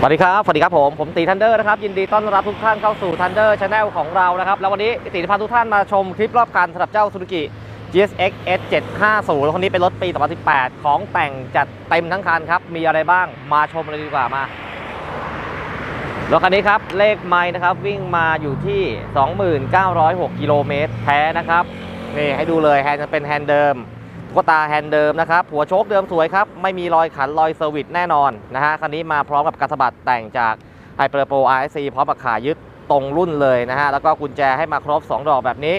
สวัสดีครับ สวัสดีครับผม ผมตีทันเดอร์นะครับ ยินดีต้อนรับทุกท่านเข้าสู่ทันเดอร์ช n แนลของเรานะครับ แล้ววันนี้ตีพาทุกท่านมาชมคลิปรอบการสำหรับเจ้า Suzuki GSX S750 รถคันนี้เป็นรถปี 2018 ของแต่งจัดเต็มทั้งคันครับ มีอะไรบ้าง มาชมเลยดีกว่ามา รถคันนี้ครับ เลขไม้นะครับ วิ่งมาอยู่ที่ 2906 กิโลเมตรแท้นะครับ นี่ให้ดูเลยแฮนด์จะเป็นแฮนด์เดิม ตุ๊กตาแฮนด์เดิมนะครับ หัวโชคเดิมสวยครับ ไม่มีรอยขันรอยเซอร์วิสแน่นอนนะฮะ คันนี้มาพร้อมกับกระสะบัดแต่งจากไฮเปอร์โปร RSC พร้อมกับขายึดตรงรุ่นเลยนะฮะ แล้วก็กุญแจให้มาครบ 2 ดอกแบบนี้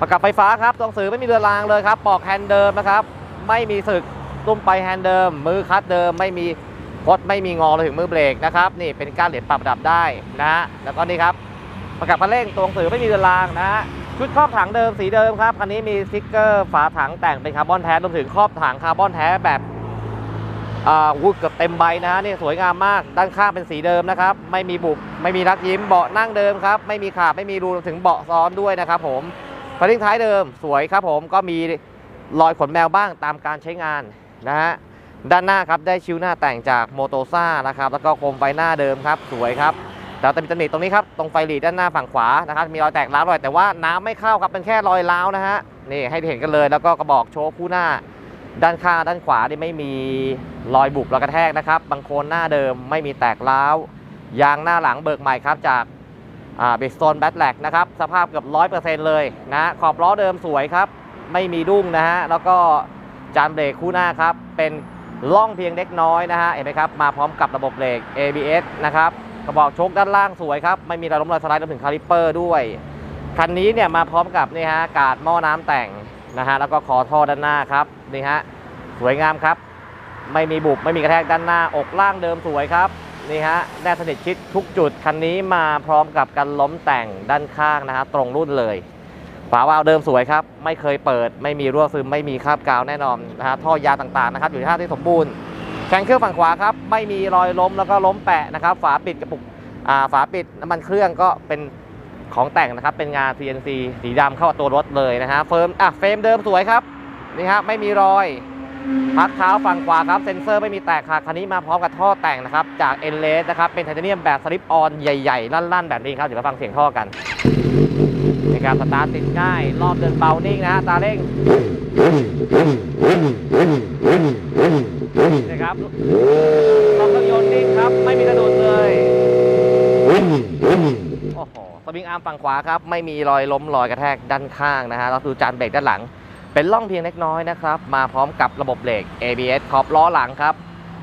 ประกับไฟฟ้าครับตรงสื่อไม่มีเรือรางเลยครับ ปอกแฮนด์เดิมนะครับ ไม่มีสึกตุ้มไปแฮนด์เดิม มือคัดเดิม ไม่มีคดไม่มีงอเลยถึงมือเบรกนะครับ นี่เป็นการเหรียญปรับระดับได้นะฮะ แล้วก็นี่ครับ ประกับคันเร่งตรงสื่อไม่มีเรือรางนะฮะ ชุดครอบถังเดิมสีเดิมครับคันนี้มีสติกเกอร์ฝาถังแต่งเป็นคาร์บอนแท้รวมถึงครอบถังคาร์บอนแท้แบบอ่าวูดเกือบเต็มใบนะฮะนี่สวยงามมากด้านข้างเป็นสีเดิมนะครับ ไม่มีบุบไม่มีรักยิ้มเบาะนั่งเดิมครับ ไม่มีขาบไม่มีรูรวมถึงเบาะซ้อนด้วยนะครับผมฝาทิ้งท้ายเดิมสวยครับผมก็มีรอยขนแมวบ้างตามการใช้งานนะฮะด้านหน้าครับได้ชิวหน้าแต่งจากโมโตซ่านะครับแล้วก็โคมไฟหน้าเดิมครับ สวยครับ แต่จะมีตำหนิตรงนี้ครับ ตรงไฟหลีดด้านหน้าฝั่งขวานะครับ มีรอยแตกร้าวรอยแต่ว่าน้ำไม่เข้าครับ เป็นแค่รอยร้าวนะฮะ นี่ให้เห็นกันเลย แล้วก็กระบอกโชว์คู่หน้า ด้านข้างด้านขวานี่ไม่มีรอยบุบรอยกระแทกนะครับ บางโคนหน้าเดิมไม่มีแตกร้าว ยางหน้าหลังเบิกใหม่ครับจากเบสโตนแบทแลกนะครับ สภาพเกือบร้อยเปอร์เซ็นต์เลยนะ ขอบล้อเดิมสวยครับ ไม่มีดุ้งนะฮะ แล้วก็จานเบรกคู่หน้าครับ เป็นล่องเพียงเล็กน้อยนะฮะ เห็นไหมครับ มาพร้อมกับระบบเบรก ABS นะครับ กระบอกโชคด้านล่างสวยครับ ไม่มีรอยล้มรอยสไลด์รวมถึงคาลิปเปอร์ด้วย คันนี้เนี่ยมาพร้อมกับนี่ฮะกาดหม้อน้ำแต่งนะฮะแล้วก็คอท่อด้านหน้าครับนี่ฮะสวยงามครับ ไม่มีบุบไม่มีกระแทกด้านหน้า อกล่างเดิมสวยครับนี่ฮะแน่สนิทชิดทุกจุดคันนี้มาพร้อมกับกันล้มแต่งด้านข้างนะฮะตรงรุ่นเลยฝาวาล์วเดิมสวยครับ ไม่เคยเปิด ไม่มีรั่วซึม ไม่มีคราบกาวแน่นอนนะฮะท่อยาต่างๆนะครับ อยู่ในท่าที่สมบูรณ์ แกนเครื่องฝั่งขวาครับไม่มีรอยล้มแล้วก็ล้มแปะนะครับ ฝาปิดกระปุกอ่าฝาปิดน้ำมันเครื่องก็เป็นของแต่งนะครับ เป็นงาน CNC สีดำเข้าตัวรถเลยนะฮะเฟิร์มอะเฟรมเดิมสวยครับนี่ฮะไม่มีรอยพักเท้าฝั่งขวาครับเซ็นเซอร์ไม่มีแตกค่ะคันนี้มาพร้อมกับท่อแต่งนะครับ จากเอ็นเลสนะครับ เป็นไทเทเนียมแบบสลิปออนใหญ่ๆ ลั่นๆ แบบนี้ครับ เดี๋ยวมาฟังเสียงท่อกันในการสตาร์ทติดง่าย รอบเดินเบานิ่งนะฮะตาเร่ง ครับรอบเครื่องยนต์นิ่งครับ ไม่มีกระโดดเลยโอ้โหสวิงอาร์มฝั่งขวาครับ ไม่มีรอยล้มรอยกระแทกด้านข้างนะฮะแล้วดูจานเบรกด้านหลัง เป็นร่องเพียงเล็กน้อยนะครับ มาพร้อมกับระบบเบรก ABS ขอบล้อหลังครับ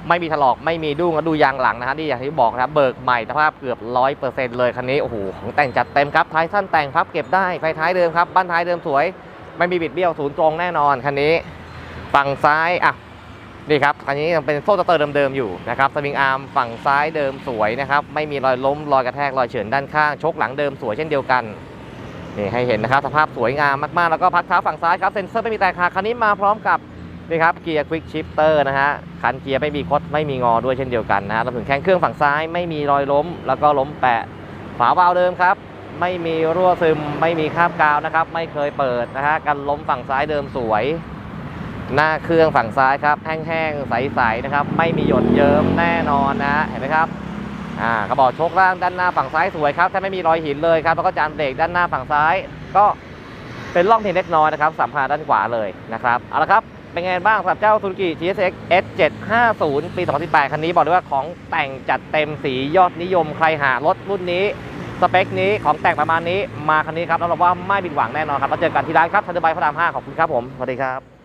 ไม่มีถลอกไม่มีดุ้งแล้วดูยางหลังนะฮะที่อย่างที่บอกนะครับเบิกใหม่สภาพเกือบร้อยเปอร์เซ็นต์เลยคันนี้โอ้โหของแต่งจัดเต็มครับท้ายสั้นแต่งพับเก็บได้ไฟท้ายเดิมครับบ้านท้ายเดิมสวย ไม่มีบิดเบี้ยวศูนย์ตรงแน่นอนคันนี้ ฝั่งซ้ายอะ นี่ครับคันนี้ยังเป็นโซ่สเตอร์เดิมๆอยู่นะครับสวิงอาร์มฝั่งซ้ายเดิมสวยนะครับ ไม่มีรอยล้มรอยกระแทกรอยเฉือนด้านข้างชกหลังเดิมสวยเช่นเดียวกันนี่ให้เห็นนะครับสภาพสวยงามมากๆ แล้วก็พักเท้าฝั่งซ้ายครับเซ็นเซอร์ไม่มีแตกหักคันนี้มาพร้อมกับนี่ครับเกียร์ควิกชิปเตอร์นะฮะคันเกียร์ไม่มีคดไม่มีงอด้วยเช่นเดียวกันนะฮะรวมถึงแข้งเครื่องฝั่งซ้ายไม่มีรอยล้ม แล้วก็ล้มแปะฝาวาล์วเดิมครับ ไม่มีรั่วซึมไม่มีคราบกาวนะครับ ไม่เคยเปิดนะฮะกันล้มฝั่งซ้ายเดิมสวย หน้าเครื่องฝั่งซ้ายครับ แห้งๆ ใสๆนะครับ ไม่มีหยดเยิ้มแน่นอนนะฮะเห็นไหมครับอ่ากระบอกโชคล่างด้านหน้าฝั่งซ้ายสวยครับแทบไม่มีรอยหินเลยครับแล้วก็จานเบรกด้านหน้าฝั่งซ้าย ก็เป็นร่องเพียงเล็กน้อยนะครับสัมผัสด้านขวาเลยนะครับเอาละครับเป็นไงบ้างสำหรับเจ้า Suzuki GSX S750 ปี2018คันนี้บอกเลยว่าของแต่งจัดเต็มสียอดนิยมใครหารถรุ่นนี้สเปคนี้ของแต่งประมาณนี้มาคันนี้ครับรับรองว่าไม่ผิดหวังแน่นอนครับแล้วเจอกันที่ร้านครับทันเดอร์ไบพระราม5ขอบคุณครับผมสวัสดีครับ